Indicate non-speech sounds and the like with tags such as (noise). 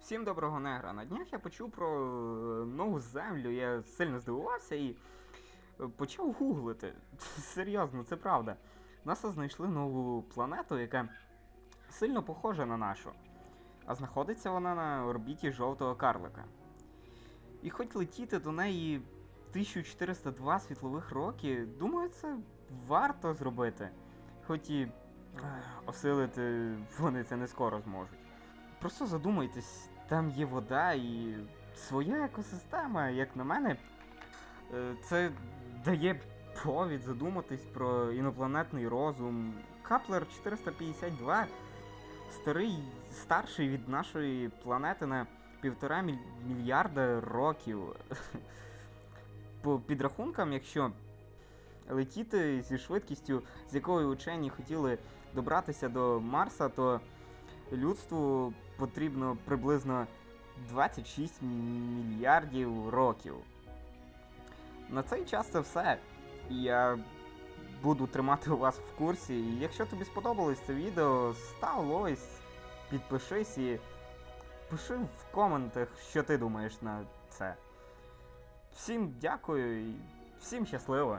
Всім доброго негра. На днях я почув про е, нову землю, я сильно здивувався і е, почав гуглити. Серйозно, це правда. НАСА знайшли нову планету, яка сильно похожа на нашу. А знаходиться вона на орбіті жовтого карлика. І хоч летіти до неї 1402 світлових роки, думаю, це варто зробити. Хоч і осилити вони це не скоро зможуть. Просто задумайтесь, там є вода і своя екосистема, як на мене, е, це дає повід задуматись про інопланетний розум. Каплер 452 старий, старший від нашої планети на півтора мільярда років. (laughs) По підрахункам, якщо летіти зі швидкістю, з якою учені хотіли добратися до Марса, то людству потрібно приблизно 26 мільярдів років. На цей час це все. Я буду тримати вас в курсі. І якщо тобі сподобалось це відео, став лось, підпишись і пиши в коментах, що ти думаєш на це. Всім дякую і всім щасливо!